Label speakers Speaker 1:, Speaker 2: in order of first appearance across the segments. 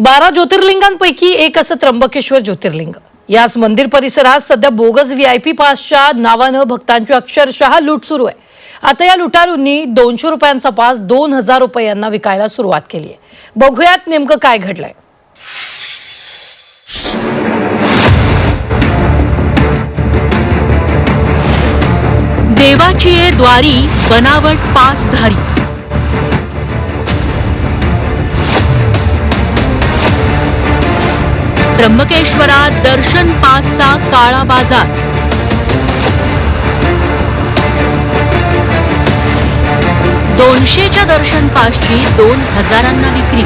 Speaker 1: बारा ज्योतिर्लिंगांपैकी एक असं त्र्यंबकेश्वर ज्योतिर्लिंग. याच मंदिर परिसरात सध्या बोगस व्ही आय पी पासच्या नावानं भक्तांची अक्षरशः लूट सुरू आहे. आता या लुटारूंनी दोनशे रुपयांचा पास दोन हजार रुपयांना विकायला सुरुवात केली आहे बघूयात नेमकं काय घडलंय.
Speaker 2: देवाची ये द्वारी बनावट पासधारी. त्र्यंबकेश्वरात दर्शन पासचा काळा बाजार. दोनशेच्या दर्शन पासची दोन हजारांना विक्री.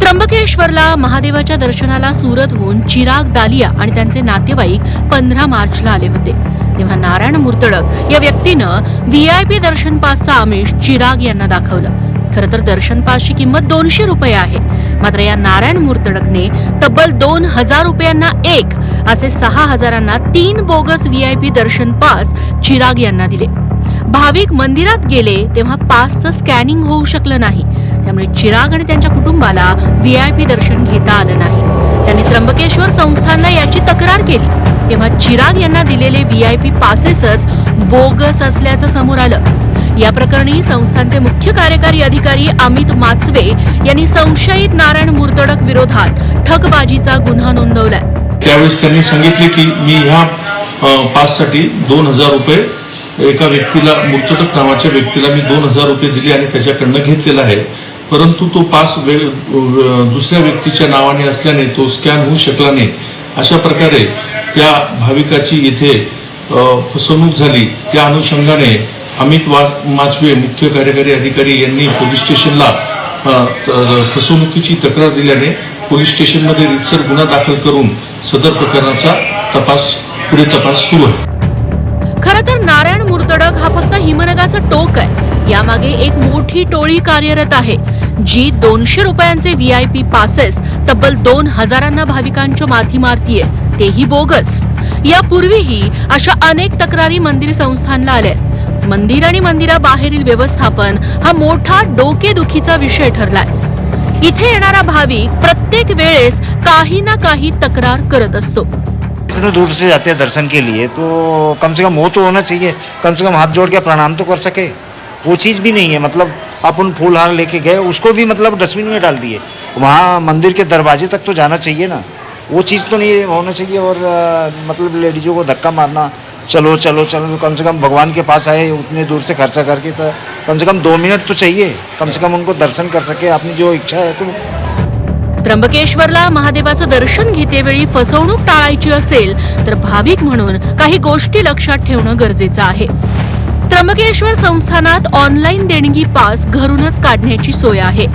Speaker 2: त्र्यंबकेश्वरला महादेवाच्या दर्शनाला सुरतहून चिराग दालिया आणि त्यांचे नातेवाईक पंधरा मार्चला आले होते. तेव्हा नारायण मुर्तडक या व्यक्तीनं व्ही आय पी दर्शन पासचा आमिष चिराग यांना दाखवलं. खरं तर दर्शन पासची किंमत दोनशे रुपये आहे. मात्र या नारायण मुर्तडकने तब्बल दोन हजार रुपयांना एक असे सहा हजारांना तीन बोगस व्ही आय पी दर्शन पास चिराग यांना दिले. भाविक मंदिरात गेले तेव्हा पासचं स्कॅनिंग होऊ शकलं नाही. त्यामुळे चिराग आणि त्यांच्या कुटुंबाला व्ही आय पी दर्शन घेता आलं नाही. त्यांनी त्र्यंबकेश्वर संस्थांना याची तक्रार केली. तेव्हा चिराग यांना दिलेले व्ही आय पी पासेसच बोगस असल्याचं समोर आलं. या प्रकरणी संस्थांचे मुख्य कार्यकारी अधिकारी अमित माचवे यांनी संशयित नारायण मुर्तडक विरोधात ठगबाजीचा गुन्हा नोंदवलाय.
Speaker 3: त्यावेळेस त्यांनी सांगितले की मी ह्या पाससाठी दोन हजार रुपये एका व्यक्तीला मुर्तडक नावाच्या व्यक्तीला मी दोन हजार रुपये दिले आणि त्याच्याकडनं घेतलेला आहे. परंतु तो पास वेळ दुसऱ्या व्यक्तीच्या नावाने असल्याने तो स्कॅन होऊ शकला नाही. अशा प्रकारे त्या भाविकाची इथे फसवणूक झाली. त्या अनुषंगाने अमित वा माचवे मुख्य कार्यकारी अधिकारी यांनी पोलीस स्टेशनला फसवणुकीची तक्रार दिल्याने पोलीस स्टेशनमध्ये रितसर गुन्हा दाखल करून सदर प्रकरणाचा तपास पुढे तपास सुरू आहे.
Speaker 2: खरं तर नारायण मुर्तडक हा फक्त हिमनगाचं टोक आहे. यामागे एक मोठी टोळी कार्यरत आहे जी दोनशे रुपयांचे व्ही आय पी पासेस तब्बल दोन हजारांना भाविकांच्या माथी मारतीये. तेही बोगस. यापूर्वीही अशा अनेक तक्रारी मंदिर संस्थानला आल्या मंदिर आणि मंदिराबाहेरील व्यवस्थापन हा मोठा डोकेदुखीचा विषय ठरलाय. इथे येणारा भाविक प्रत्येक वेळेस काही ना काही तक्रार करत असतो.
Speaker 4: इतने दूर से जाते हैं दर्शन के लिए तो कम से कम हो तो होना चाहिए। कम से कम हाथ जोड़ के प्रणाम तो कर सके। वो चीज़ भी नहीं है मतलब अपन फूल हार लेके गए उसको भी मतलब डस्टबिन में डाल दिए। वहाँ मंदिर के दरवाजे तक तो जाना चाहिए ना। वो चीज़ तो नहीं होना चाहिए और मतलब लेडीजों को धक्का मारना चलो चलो चलो तो कम से कम भगवान के पास आए उतने दूर से खर्चा करके तो कम से कम दो मिनट तो चाहिए। कम से कम उनको दर्शन कर सके अपनी जो इच्छा है तो।
Speaker 2: त्र्यंबकेश्वरला महादेवाचं दर्शन घेतेवेळी फसवणूक टाळायची असेल तर भाविक म्हणून काही गोष्टी लक्षात ठेवणं गरजेचं आहे. त्र्यंबकेश्वर संस्थानात ऑनलाईन देणगी पास घरूनच काढण्याची सोय आहे.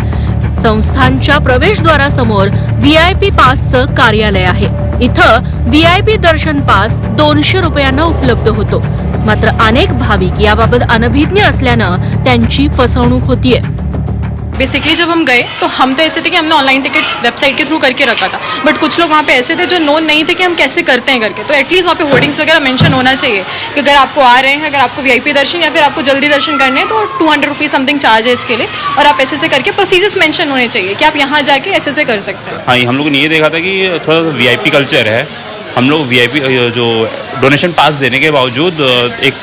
Speaker 2: संस्थानच्या प्रवेशद्वारासमोर व्ही आय पी पासचं कार्यालय आहे. इथं व्ही आय पी दर्शन पास दोनशे रुपयांना उपलब्ध होतो. मात्र अनेक भाविक याबाबत अनभिज्ञ असल्यानं त्यांची फसवणूक होतीये.
Speaker 5: बेसिकली जब हम गए तो हम तो ऐसे थे कि हमने ऑनलाइन टिकट्स वेबसाइट के थ्रू करके रखा था। बट कुछ लोग वहाँ पे ऐसे थे जो नोन नहीं थे कि हम कैसे करते हैं करके तो एटलीस्ट वहाँ पे होर्डिंग्स वगैरह मेंशन होना चाहिए कि अगर आपको आ रहे हैं, अगर आपको वीआईपी दर्शन या फिर आपको जल्दी दर्शन करने हैं तो two hundred rupees something charge है इसके लिए। और आप ऐसे ऐसे करके प्रोसीजर्स मैंशन होने चाहिए कि आप यहाँ जाके ऐसे ऐसे कर सकते हैं।
Speaker 6: हाँ हम लोगों ने ये देखा था कि थोड़ा सा वी कल्चर है। हम लोग वी जो डोनेशन पास देने के बावजूद एक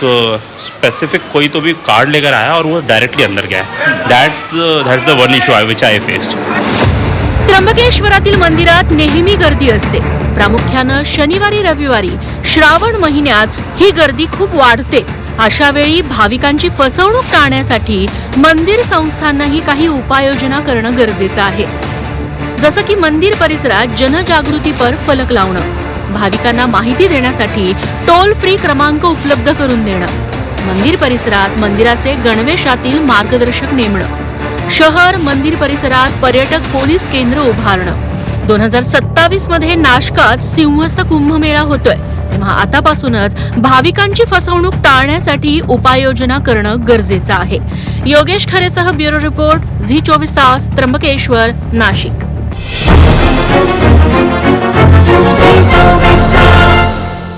Speaker 6: स्पेसिफिक कोई तो भी कार्ड लेकर आया और वो डायरेक्टली अंदर गया that that's the one issue I which I faced
Speaker 2: त्र्यंबकेश्वरातील मंदिरात नेहमी गर्दी असते. प्रामुख्यानं शनिवारी रविवारी श्रावण महिन्यात ही गर्दी खूप वाढते. अशा वेळी भाविकांची फसवणूक टाळण्यासाठी मंदिर संस्थांनाही काही उपाययोजना करणं गरजेचं आहे. जसं की मंदिर परिसरात जनजागृतीपर फलक लावणं. भाविकांना माहिती देण्यासाठी टोल फ्री क्रमांक उपलब्ध करून देणं. मंदिर परिसरात मंदिराचे गणवेशातील मार्गदर्शक नेमणं. शहर मंदिर परिसरात पर्यटक पोलीस केंद्र उभारणं. दोन हजार सत्तावीसमध्ये नाशकात सिंहस्थ कुंभमेळा होतोय. तेव्हा आतापासूनच भाविकांची फसवणूक टाळण्यासाठी उपाययोजना करणं गरजेचं आहे. योगेश खरेसह ब्युरो रिपोर्ट झी चोवीस तास त्र्यंबकेश्वर नाशिक.